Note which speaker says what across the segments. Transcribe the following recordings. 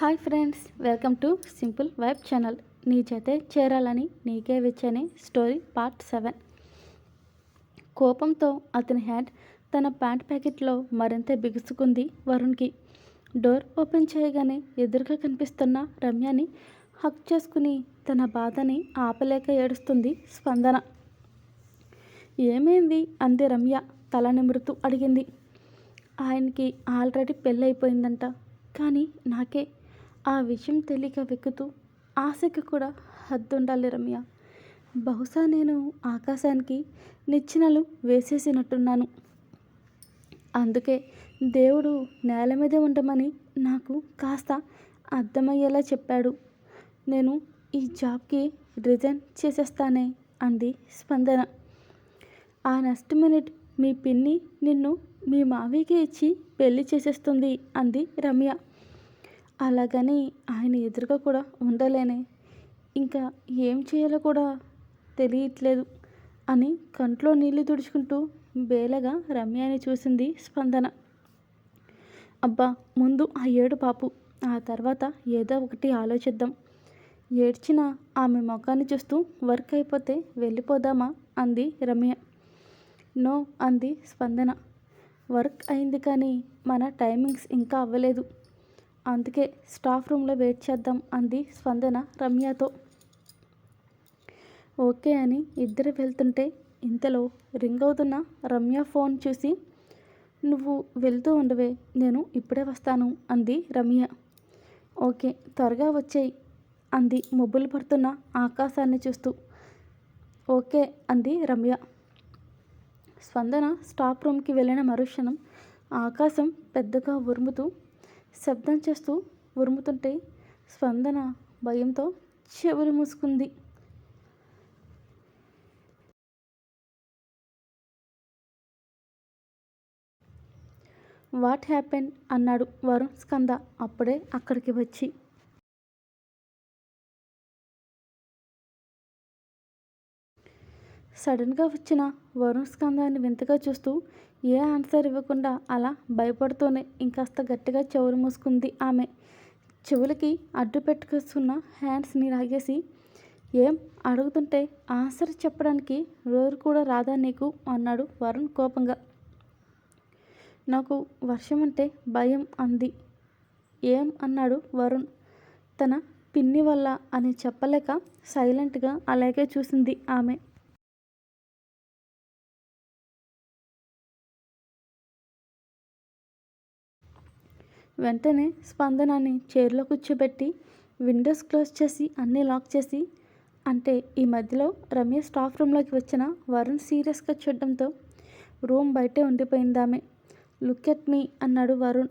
Speaker 1: Hi friends welcome to simple vibe channel. నీ చేతే చేరాలని నీకే వచ్చని స్టోరీ పార్ట్ సెవెన్. కోపంతో అతని హ్యాండ్ తన ప్యాంట్ ప్యాకెట్లో మరింత బిగుసుకుంది వరుణ్కి. డోర్ ఓపెన్ చేయగానే ఎదురుగా కనిపిస్తున్న రమ్యని హక్ చేసుకుని తన బాధని ఆపలేక ఏడుస్తుంది స్పందన. ఏమైంది? అంది రమ్య తల నిమురుతూ అడిగింది. ఆయనకి ఆల్రెడీ పెళ్ళైపోయిందంట. కానీ నాకే ఆ విషయం తెలియక వెక్కుతూ ఆశకి కూడా హద్దుండాలి రమ్య. బహుశా నేను ఆకాశానికి నిచ్చెనలు వేసేసినట్టున్నాను. అందుకే దేవుడు నేల మీదే ఉండమని నాకు కాస్త అర్థమయ్యేలా చెప్పాడు. నేను ఈ జాబ్కి రిజైన్ చేసేస్తానే అంది స్పందన. ఆ నెక్స్ట్ మినిట్ మీ పిన్ని నిన్ను మీ మావికి ఇచ్చి పెళ్ళి చేసేస్తుంది అంది రమ్య. అలాగని ఆయన ఎదురుగా కూడా ఉండలేనే. ఇంకా ఏం చేయాలో కూడా తెలియట్లేదు అని కంట్లో నీళ్ళు తుడుచుకుంటూ బేలగా రమ్యని చూసింది స్పందన. అబ్బా ముందు ఆ ఏడు పాపు ఆ తర్వాత ఏదో ఒకటి ఆలోచిద్దాం. ఏడ్చిన ఆమె ముఖాన్ని చూస్తూ వర్క్ అయిపోతే వెళ్ళిపోదామా? అంది రమ్య. నో అంది స్పందన. వర్క్ అయింది కానీ మన టైమింగ్స్ ఇంకా అవ్వలేదు. అందుకే స్టాఫ్ రూమ్లో వెయిట్ చేద్దాం అంది స్పందన రమ్యతో. ఓకే అని ఇద్దరు వెళ్తుంటే ఇంతలో రింగ్ అవుతున్న రమ్య ఫోన్ చూసి నువ్వు వెళ్తూ ఉండవే నేను ఇప్పుడే వస్తాను అంది రమ్య. ఓకే త్వరగా వచ్చేయి అంది మొబ్బులు పడుతున్న ఆకాశాన్ని చూస్తూ. ఓకే అంది రమ్య. స్పందన స్టాప్ రూమ్కి వెళ్ళిన మరుక్షణం ఆకాశం పెద్దగా ఉరుముతూ శబ్దం చేస్తూ ఉరుముతుంటే స్పందన భయంతో చెవులు మూసుకుంది. What happen? అన్నాడు వరుణ్ స్కంద అప్పుడే అక్కడికి వచ్చి. సడన్గా వచ్చిన వరుణ్ స్కందాన్ని వింతగా చూస్తూ ఏ ఆన్సర్ ఇవ్వకుండా అలా భయపడుతూనే ఇంకాస్త గట్టిగా చెవులు మూసుకుంది ఆమె. చెవులకి అడ్డు పెట్టుకొస్తున్న హ్యాండ్స్ని లాగేసి ఏం? అడుగుతుంటే ఆన్సర్ చెప్పడానికి రోజు కూడా రాదా నీకు? అన్నాడు వరుణ్ కోపంగా. నాకు వర్షం అంటే భయం అంది. ఏం? అన్నాడు వరుణ్. తన పిన్ని వల్ల అని చెప్పలేక సైలెంట్గా అలాగే చూసింది ఆమె. వెంటనే స్పందనాన్ని చైర్లో కూర్చోబెట్టి విండోస్ క్లోజ్ చేసి అన్నీ లాక్ చేసి అంటే ఈ మధ్యలో రమేష్ స్టాఫ్ రూమ్లోకి వచ్చిన వరుణ్ సీరియస్గా చూడడంతో రూమ్ బయటే ఉండిపోయిందామె. లుక్ ఎట్ మీ అన్నాడు వరుణ్.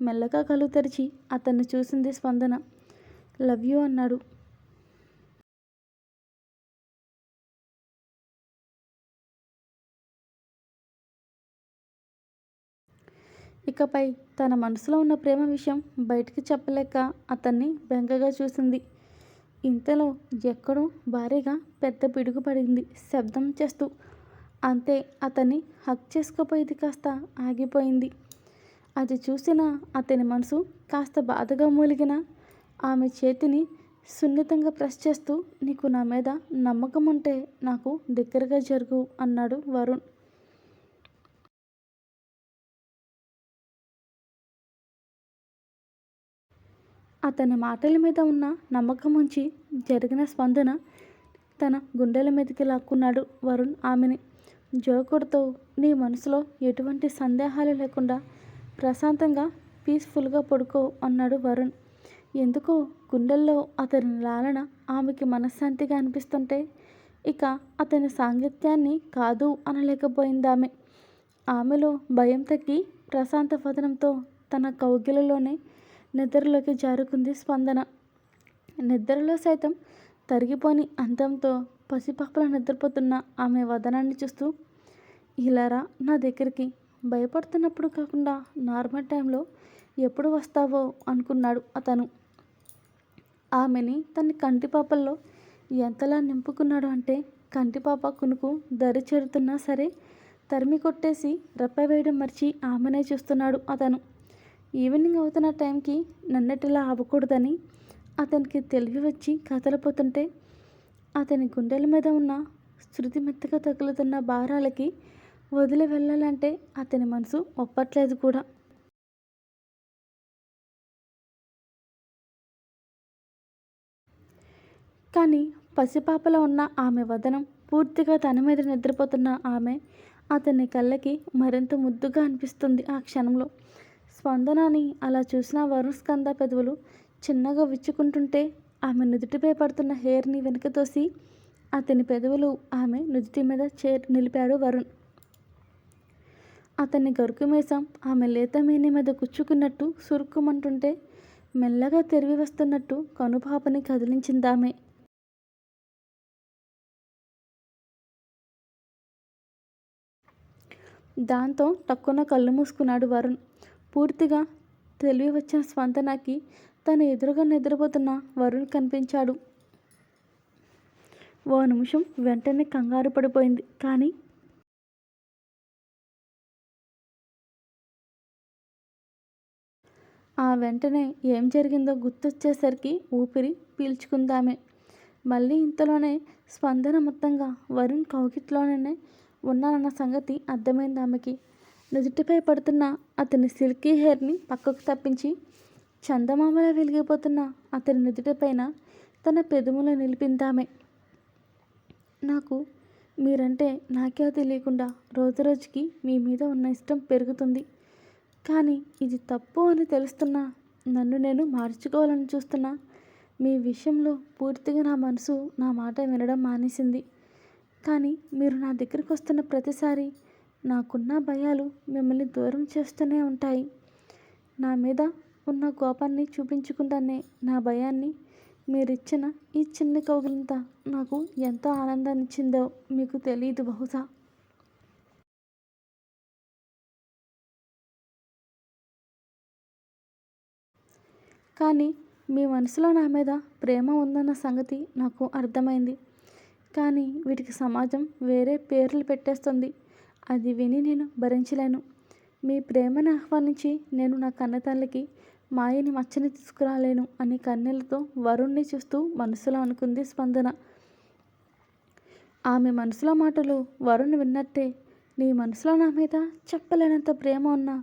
Speaker 1: మెల్లగా కళ్ళు తెరిచి అతన్ని చూసింది స్పందన. లవ్ యూ అన్నాడు. ఇకపై తన మనసులో ఉన్న ప్రేమ విషయం బయటికి చెప్పలేక అతన్ని బెంగగా చూసింది. ఇంతలో ఎక్కడో భారీగా పెద్ద పిడుగు పడింది శబ్దం చేస్తూ. అంతే అతన్ని హక్ చేసుకోపోయేది కాస్త ఆగిపోయింది. అది చూసిన అతని మనసు కాస్త బాధగా మూలిగిన ఆమె చేతిని సున్నితంగా ప్రెస్ చేస్తూ నీకు నా మీద నమ్మకం ఉంటే నాకు దగ్గరగా జరుగు అన్నాడు వరుణ్. అతని మాటల మీద ఉన్న నమ్మకం ఉంచి జరిగిన స్పందన తన గుండెల మీదకి లాక్కున్నాడు వరుణ్ ఆమెని. జోకుడుతో నీ మనసులో ఎటువంటి సందేహాలు లేకుండా ప్రశాంతంగా పీస్ఫుల్గా పడుకో అన్నాడు వరుణ్. ఎందుకో? గుండెల్లో అతని లాలన ఆమెకి మనశ్శాంతిగా అనిపిస్తుంటే ఇక అతని సాంగత్యాన్ని కాదు అనలేకపోయిందామె. ఆమెలో భయం తగ్గి ప్రశాంత వదనంతో తన కౌగిలలోనే నిద్రలోకి జారుకుంది స్పందన. నిద్రలో సైతం తరిగిపోని అందంతో పసిపాపల నిద్రపోతున్న ఆమె వదనాన్ని చూస్తూ ఇలారా నా దగ్గరికి. భయపడుతున్నప్పుడు కాకుండా నార్మల్ టైంలో ఎప్పుడు వస్తావో అనుకున్నాడు అతను. ఆమెని తన కంటిపాపల్లో ఎంతలా నింపుకున్నాడు అంటే కంటిపాప కునుకు దరి చేరుతున్నా సరే తరిమి కొట్టేసి రెప్ప వేయడం మర్చి ఆమెనే చూస్తున్నాడు అతను. ఈవినింగ్ అవుతున్న టైంకి నన్నటిలా ఆపకూడదని అతనికి తెలివి వచ్చి కదలిపోతుంటే అతని గుండెల మీద ఉన్న శృతి మెత్తగా తగులుతున్న భారాలకి వదిలి వెళ్ళాలంటే అతని మనసు ఒప్పట్లేదు కూడా. కానీ పసిపాపలో ఉన్న ఆమె వదనం పూర్తిగా తన మీద నిద్రపోతున్న ఆమె అతని కళ్ళకి మరింత ముద్దుగా అనిపిస్తుంది ఆ క్షణంలో. స్పందనని అలా చూసిన వరుణ్ స్కంద పెదవులు చిన్నగా విచ్చుకుంటుంటే ఆమె నుదుటిపై పడుతున్న హెయిర్ని వెనక తోసి అతని పెదవులు ఆమె నుదుటి మీద చే నిలిపాడు వరుణ్. అతన్ని గరుకు మీసం ఆమె లేత మీని మీద గుచ్చుకున్నట్టు సురుక్కుమంటుంటే మెల్లగా తెరివి వస్తున్నట్టు కనుపాపని కదిలించిందామె దాంతో టక్కున కళ్ళు మూసుకున్నాడు వరుణ్. పూర్తిగా తెలివి వచ్చిన స్పందనకి తన ఎదురుగా నిద్రపోతున్న వరుణ్ కనిపించాడు. ఓ నిమిషం వెంటనే కంగారు పడిపోయింది. కానీ ఆ వెంటనే ఏం జరిగిందో గుర్తొచ్చేసరికి ఊపిరి పీల్చుకుందామే. మళ్ళీ ఇంతలోనే స్పందన మొత్తంగా వరుణ్ కౌకిట్లోనే ఉన్నానన్న సంగతి అర్థమైంది ఆమెకి. నుదుటిపై పడుతున్న అతని సిల్కీ హెయిర్ని పక్కకు తప్పించి చందమామలా వెలిగిపోతున్న అతని నుదుటిపైన తన పెదములు నిలిపిందామే. నాకు మీరంటే నాకే తెలియకుండా రోజు రోజుకి మీ మీద ఉన్న ఇష్టం పెరుగుతుంది. కానీ ఇది తప్పు అని తెలుస్తున్నా నన్ను నేను మార్చుకోవాలని చూస్తున్నా మీ విషయంలో పూర్తిగా నా మనసు నా మాట వినడం మానేసింది. కానీ మీరు నా దగ్గరకు వస్తున్న ప్రతిసారి నాకున్న భయాలు మిమ్మల్ని దూరం చేస్తూనే ఉంటాయి. నా మీద ఉన్న కోపాన్ని చూపించకుండానే నా భయాన్ని మీరిచ్చిన ఈ చిన్న కౌగిలింత నాకు ఎంత ఆనందాన్ని ఇచ్చిందో మీకు తెలియదు బహుశా. కానీ మీ మనసులో నా మీద ప్రేమ ఉందన్న సంగతి నాకు అర్థమైంది. కానీ వీటికి సమాజం వేరే పేర్లు పెట్టేస్తుంది. అది విని నేను భరించలేను. మీ ప్రేమను ఆహ్వానించి నేను నా కన్నతల్లికి మాయని మచ్చని తీసుకురాలేను అని కన్నెలతో వరుణ్ణి చూస్తూ మనసులో అనుకుంది స్పందన. ఆమె మనసులో మాటలు వరుణ్ విన్నట్టే నీ మనసులో నా మీద చెప్పలేనంత ప్రేమ ఉన్నా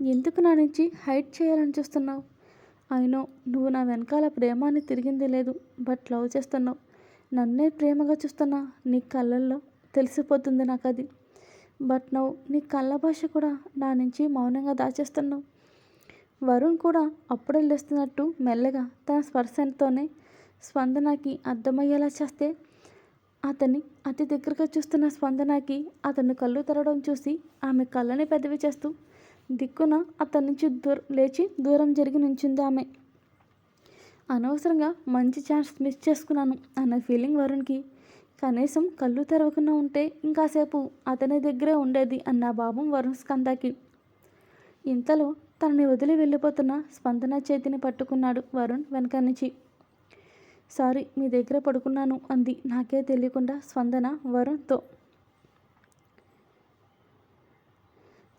Speaker 1: ఎందుకు నా నుంచి హైట్ చేయాలని చూస్తున్నావు? అయినో నువ్వు నా వెనకాల ప్రేమాన్ని తిరిగింది లేదు బట్ లవ్ చేస్తున్నావు. నన్నే ప్రేమగా చూస్తున్నా నీ కళ్ళల్లో తెలిసిపోతుంది నాకు అది బట్ నువ్వు నీ కళ్ళ భాష కూడా నా నుంచి మౌనంగా దాచేస్తున్నావు. వరుణ్ కూడా అప్పుడే లేస్తున్నట్టు మెల్లగా తన స్పర్శతోనే స్పందనకి అర్థమయ్యేలా చేస్తే అతన్ని అతి దగ్గరగా చూస్తున్న స్పందనకి అతను కళ్ళు తెరవడం చూసి ఆమె కళ్ళని పెదవి చేస్తూ దిక్కున అతని నుంచి దూర లేచి దూరం జరిగి నుంచింది ఆమె. అనవసరంగా మంచి ఛాన్స్ మిస్ చేసుకున్నాను అన్న ఫీలింగ్ వరుణ్కి కనీసం కళ్ళు తెరవకుండా ఉంటే ఇంకాసేపు అతని దగ్గరే ఉండేది అన్న భావం వరుణ్ స్కందకి. ఇంతలో తనని వదిలి వెళ్ళిపోతున్న స్పందన చేతిని పట్టుకున్నాడు వరుణ్ వెనక నుంచి. సారీ మీ దగ్గర పడుకున్నాను అంది. నాకే తెలియకుండా స్పందన వరుణ్తో.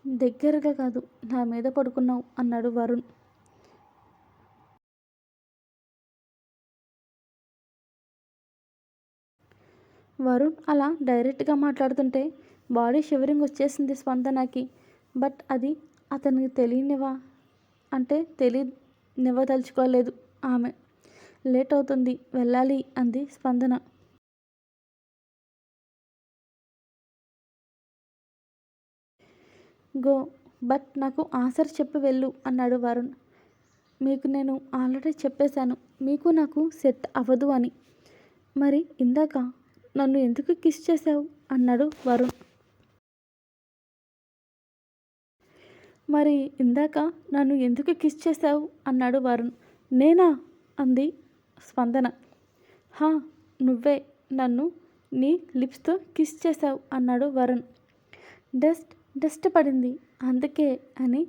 Speaker 1: దగ్గరగా కాదు నా మీద పడుకున్నావు అన్నాడు వరుణ్. వరుణ్ అలా డైరెక్ట్గా మాట్లాడుతుంటే బాడీ షివరింగ్ వచ్చేసింది స్పందనకి. బట్ అది అతనికి తెలియనివా? అంటే తెలియనివ్వదలుచుకోలేదు ఆమె. లేట్ అవుతుంది వెళ్ళాలి అంది స్పందన. గో బట్ నాకు ఆన్సర్ చెప్పి వెళ్ళు అన్నాడు వరుణ్. మీకు నేను ఆల్రెడీ చెప్పేశాను మీకు నాకు సెట్ అవ్వదు అని. మరి ఇందాక నన్ను ఎందుకు కిస్ చేశావు? అన్నాడు వరుణ్. మరి ఇందాక నన్ను ఎందుకు కిస్ చేశావు? అన్నాడు వరుణ్. నేనా? అంది స్పందన. హా నువ్వే నన్ను నీ లిప్స్తో కిస్ చేశావు అన్నాడు వరుణ్. డస్ట్ డస్ట్ పడింది. అందుకే అని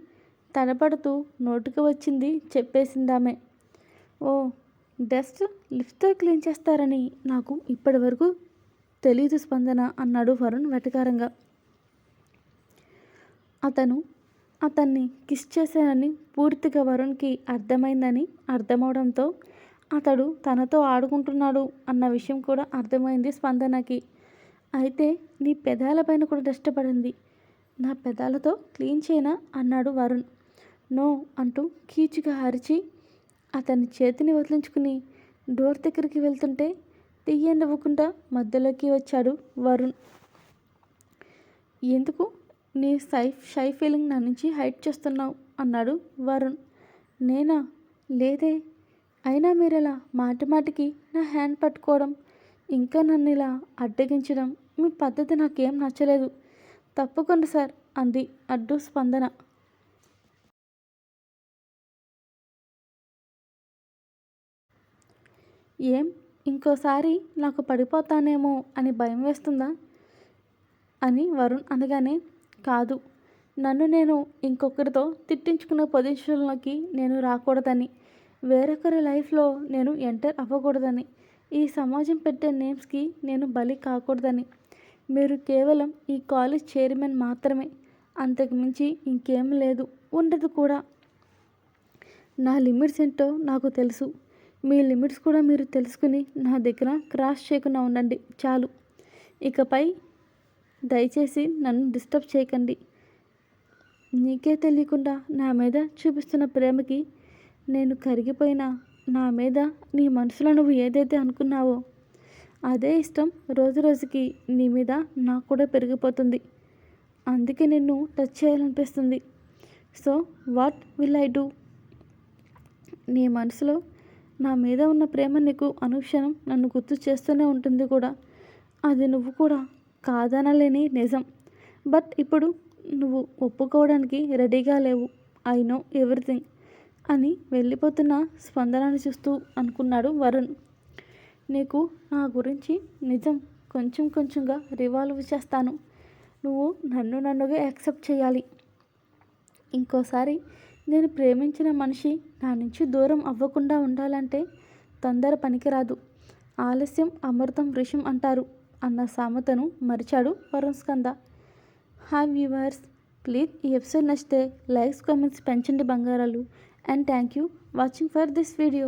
Speaker 1: తడబడుతూ నోటుకు వచ్చింది చెప్పేసిందామె. ఓ డస్ట్ లిప్స్తో క్లీన్ చేస్తారని నాకు ఇప్పటివరకు తెలీదు స్పందన అన్నాడు వరుణ్ వెటకారంగా. అతను అతన్ని కిస్ చేశానని పూర్తిగా వరుణ్కి అర్థమైందని అర్థమవడంతో అతడు తనతో ఆడుకుంటున్నాడు అన్న విషయం కూడా అర్థమైంది స్పందనకి. అయితే నీ పెదాలపైన కూడా డస్ట్ పడింది. నా పెదాలతో క్లీన్ చేయనా? అన్నాడు వరుణ్. నో అంటూ కీచుగా అరిచి అతని చేతిని వదిలించుకుని డోర్ దగ్గరికి వెళ్తుంటే తీయనివ్వకుండా మధ్యలోకి వచ్చాడు వరుణ్. ఎందుకు? నీ సై షై ఫీలింగ్ నా నుంచి హైట్ చేస్తున్నావు అన్నాడు వరుణ్. నేనా? లేదే. అయినా మీరు ఇలా మాటి మాటికి నా హ్యాండ్ పట్టుకోవడం ఇంకా నన్ను ఇలా అడ్డగించడం మీ పద్ధతి నాకేం నచ్చలేదు. తప్పకుండా సార్ అంది అడ్డు స్పందన. ఏం? ఇంకోసారి నాకు పడిపోతానేమో అని భయం వేస్తుందా? అని వరుణ్ అనగానే కాదు. నన్ను నేను ఇంకొకరితో తిట్టించుకునే పొజిషన్లోకి నేను రాకూడదని. వేరొకరి లైఫ్లో నేను ఎంటర్ అవ్వకూడదని. ఈ సమాజం పెట్టే నేమ్స్కి నేను బలి కాకూడదని. మీరు కేవలం ఈ కాలేజ్ చైర్మన్ మాత్రమే. అంతకుమించి ఇంకేం లేదు. ఉండదు కూడా. నా లిమిట్స్ ఏంటో నాకు తెలుసు. మీ లిమిట్స్ కూడా మీరు తెలుసుకుని నా దగ్గర క్రాస్ చేయకుండా ఉండండి చాలు. ఇకపై దయచేసి నన్ను డిస్టర్బ్ చేయకండి. నీకే తెలియకుండా నా మీద చూపిస్తున్న ప్రేమకి నేను కరిగిపోయినా నా మీద నీ మనసులో నువ్వు ఏదైతే అనుకున్నావో అదే ఇష్టం రోజు రోజుకి నీ మీద నాకు కూడా పెరిగిపోతుంది. అందుకే నిన్ను టచ్ చేయాలనిపిస్తుంది. So what will I do? నీ మనసులో నా మీద ఉన్న ప్రేమ నీకు అనుక్షణం నన్ను గుర్తు చేస్తూనే ఉంటుంది కూడా. అది నువ్వు కూడా కాదనలేని నిజం. బట్ ఇప్పుడు నువ్వు ఒప్పుకోవడానికి రెడీగా లేవు. ఐ నో ఎవ్రీథింగ్ అని వెళ్ళిపోతున్న స్పందనని చూస్తూ అనుకున్నాడు వరుణ్. నీకు నా గురించి నిజం కొంచెం కొంచెంగా రివాల్వ్ చేస్తాను. నువ్వు నన్ను నన్నుగా యాక్సెప్ట్ చేయాలి. ఇంకోసారి నేను ప్రేమించిన మనిషి నా నుంచి దూరం అవ్వకుండా ఉండాలంటే తొందర పనికిరాదు. ఆలస్యం అమృతం వృషం అంటారు అన్న సామెతను మరిచాడు Varun Skanda. Hi viewers please ఈ ఎపిసోడ్ నచ్చితే లైక్స్ కామెంట్స్ పెంచండి బంగారాలు. And thank you watching for this video.